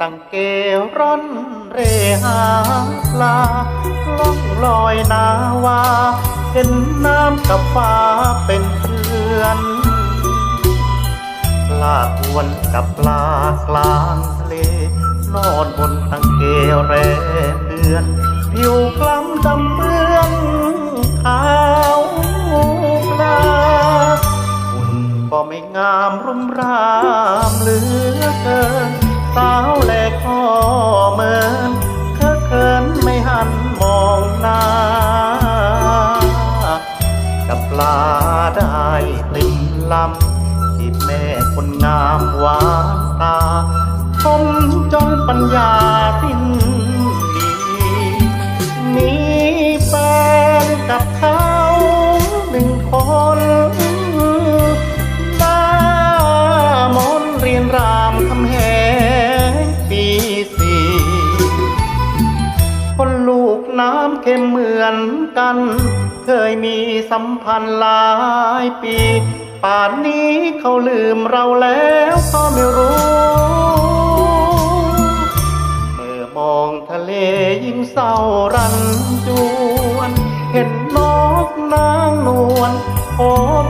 ตั้งเกร่อนเรหาปลาล่องลอยนาวาเห็นน้ำกับฟ้าเป็นเพื่อนปลาอวนกับปลากลางทะเล นอนบนตั้งเกวแรเดือน ผิวคล้ำดำเมืองขาวปลาหุ่นก็ไม่งามรุ่มรามเหลือเกิน สาวแลข้อเมินเคอะเขินไม่หันมองหน้ากับปลาได้ติ่มลำที่แม่คนงามหวานตาผมจงปัญญา เค็มเหมือนกัน เคยมีสัมพันธ์หลายปี ป่านนี้เขาลืมเราแล้วก็ไม่รู้ เมื่อมองทะเลยิ่งเศร้ารันจวน เห็นนกนางนวลโอ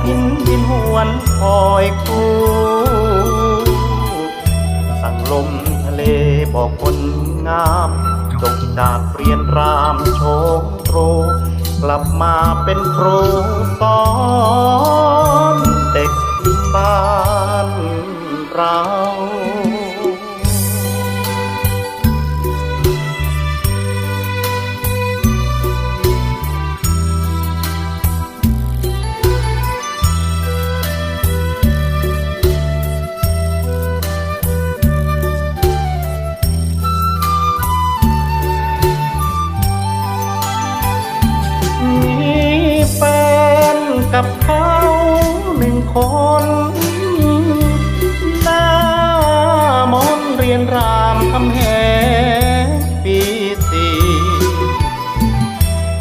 พินบินหวนคอยคู่สั่งลมทะเลบอกคนงาม จบจากเรียนรามโชงโตรกลับมาเป็นครูสอน กับเขาหนึ่งคนหน้ามนเรียนรามคำแหงปีสี่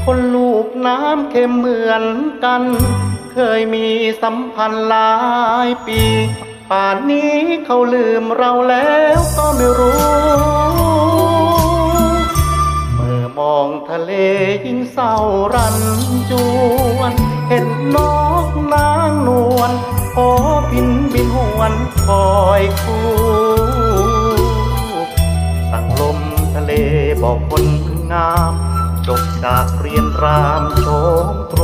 คนลูกน้ำเค็มเหมือนกัน เคยมีสัมพันธ์หลายปี ป่านนี้เขาลืมเราแล้วก็ไม่รู้เมื่อมองทะเลยิ่งเศร้ารันจวน เห็นนกนางนวลโอบินบินหวนคอยคู่สั่งลมทะเลบอกคนงามจบจากเรียนรามโชมตร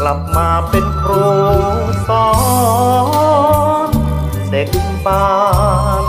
กลับมาเป็นครูสอนเด็กบ้าน